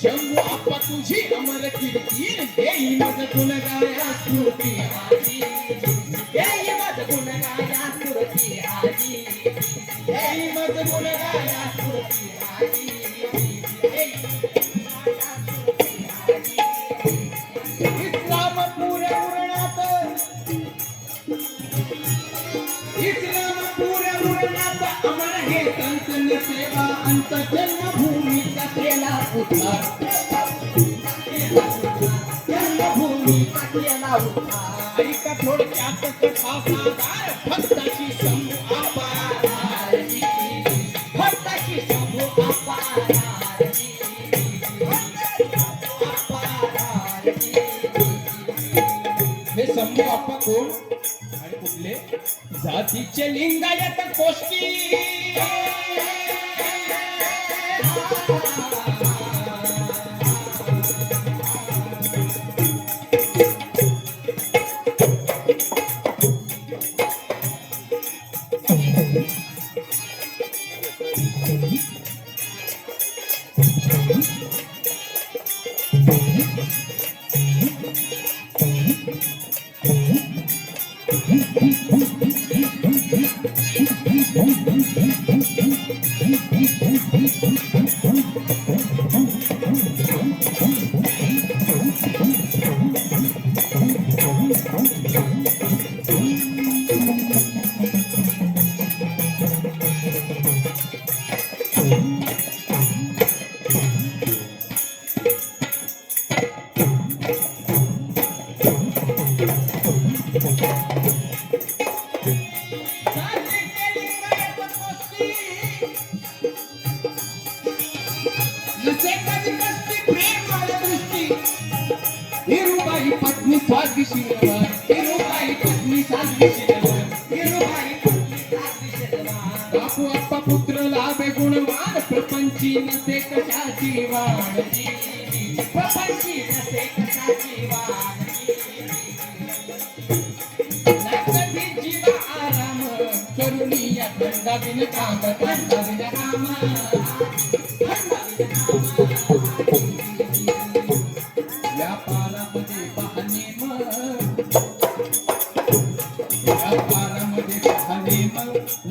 शंभू आप्पा तुझी अमर कीर्ती देई मज गुण गाया स्फूर्ती सेवा जन्मभूमीचा केला उद्धार जन्मभूमीचा केला उद्धार ऐका थोडक्यात कथा साधार भक्ताची भक्ताची हे शंभू अप्पा कोण? आणि कुठले? जातीचे लिंगायत गोष्टी जातीचे हिरुबाई पत्नी साधी शिरवा हिरुबाई पत्नी साधी हिरुबाई पत्नी साधी बापू अप्पा पुत्र लाभे गुणवान प्रपंची नसे कशाची वाण प्रपंची नसे कशाची वाण जीवा आराम. करुणी या दंडा बिन काम दंडा बिन काम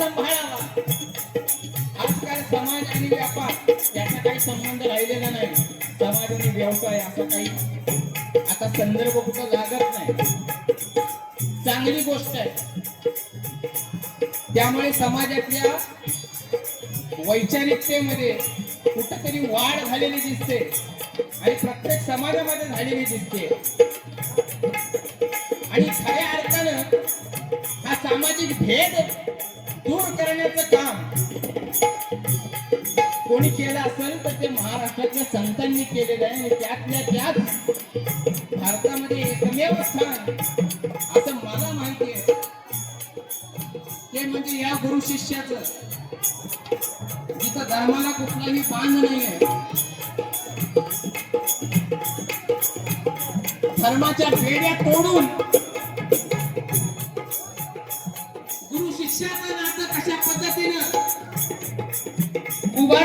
सांभाळावा आजकाल समाज आणि व्यापार याचा काही संबंध राहिलेला नाही. समाज आणि व्यवसाय असा काही आता संदर्भ कुठं लागत नाही. चांगली गोष्ट आहे. त्यामुळे समाजातल्या वैचारिकतेमध्ये कुठंतरी वाढ झालेली दिसते आणि प्रत्येक समाजामध्ये झालेली दिसते. आणि खऱ्या अर्थानं हा सामाजिक भेद दूर करण्याचं काम. कोणी केलं असेल तर ते महाराष्ट्रातल्या संतांनी केलेलं आहे. आणि त्यातल्या त्यात भारतामध्ये एकमेव स्थान असं मला माहिती आहे. ते म्हणजे या गुरु शिष्याच. जिथं धर्माला कुठलाही बांध नाही आहे धर्माच्या बेड्या तोडून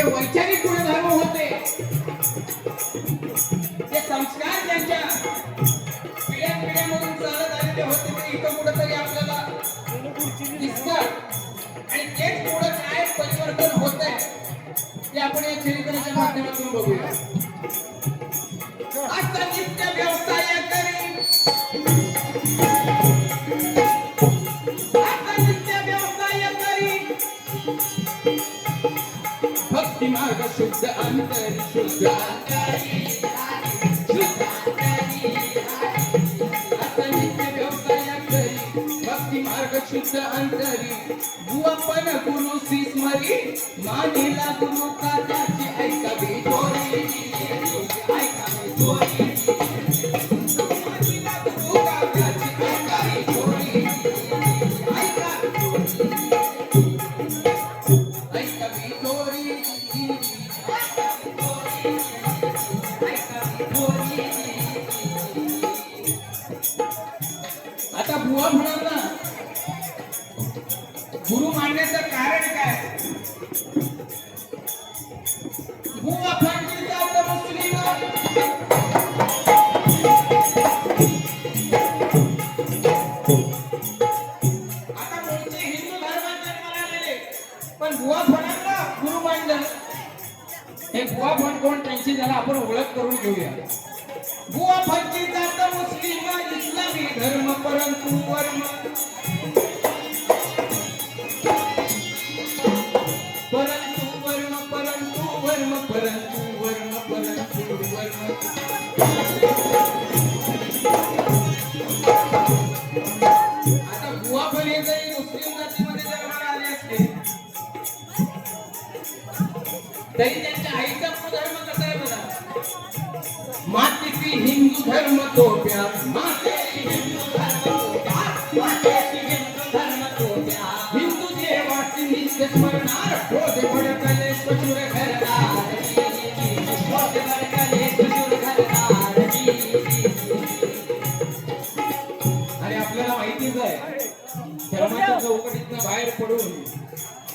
हे वैचारिक गुणधर्म होते ते संस्कार त्यांच्या पिढ्या पिढ्यामधून चालत आलेले होते ते इथं कुठंतरी आपल्याला दिसतात आणि तेच पुढं काय परिवर्तन होत आहे ते आपण या चरित्राच्या माध्यमातून बघूया. आता नित्य व्यवसाय शुद्ध अंतरी. गुवापन गुरु श्री स्मरी मानिला गुरु का त्याची ऐकावी थोडी बुवा फंडीचा तर मुस्लिम इस्लामी धर्म परंतु वर्म तरी त्यांच्या आईचा धर्म कसा आहे बघा? मातेची हिंदू धर्म तो प्या मातेची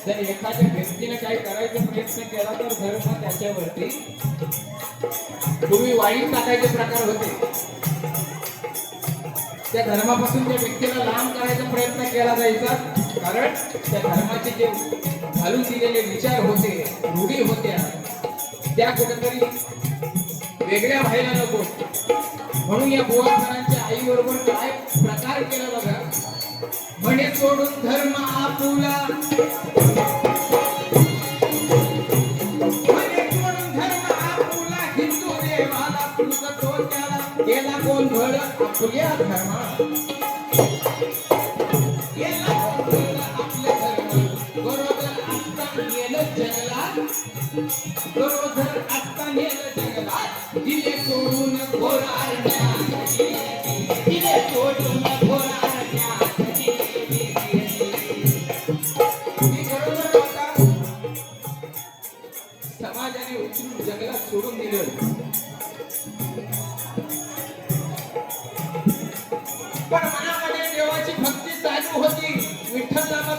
जर एखाद्या व्यक्तीने काही करायचा प्रयत्न केला तर धर्म त्याच्यावरती. पूर्वी वाईट टाकायचे प्रकार होते. त्या धर्मापासून त्या व्यक्तीला लांब करायचा प्रयत्न केला जायचा. कारण त्या धर्माचे जे घालून दिलेले विचार होते रूढी होत्या त्या कुठेतरी वेगळ्या व्हायला नको. म्हणून या बुवाखानांच्या आई बरोबर काय प्रकार केला बघा. सोडून धर्म आपुला. हिंदू देवाला पूजतो त्याला गेला गोंधळ आपल्या धर्मा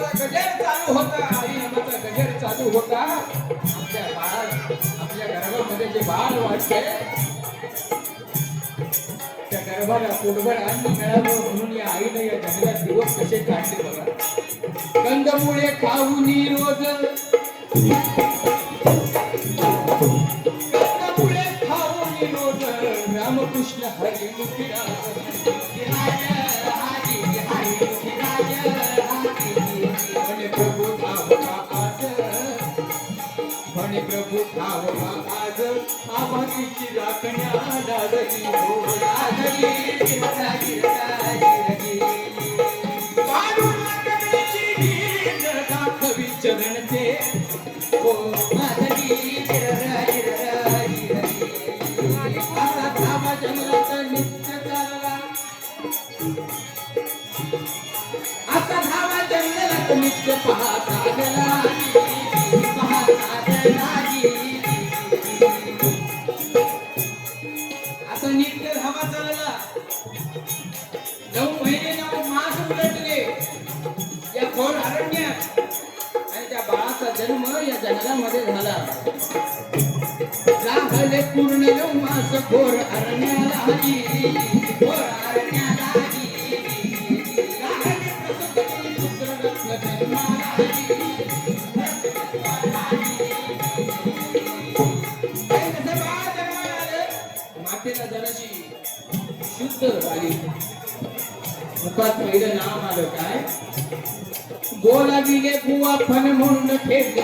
विठ्ठल गजर चालू होता. आई नामाचा गजर चालू होता. आपल्या बाळ आपल्या गर्भामध्ये जे बाळ वाटते त्या गर्भाला पोटभर अन्न मिळावं म्हणून या आईने या जंगलात दिवस कसे काढले बघा. कंदमुळे खाऊन रोज. आज राखण्या दादली हो दादली दादली दादली पाडून ओ माधवी धावा जंगलाचा नित्य चालला. आता धावा जंगलात नित्य पाहता गेला बाळाचा जन्म या जंगलामध्ये झाला. राहले पूर्ण मास घोर अरण्याला अरण्याला मातेला जराशी शुद्ध झाली. मुखात पहिलं नाव आलं काय? गोल गेले बुवा फन म्हणून ठेवली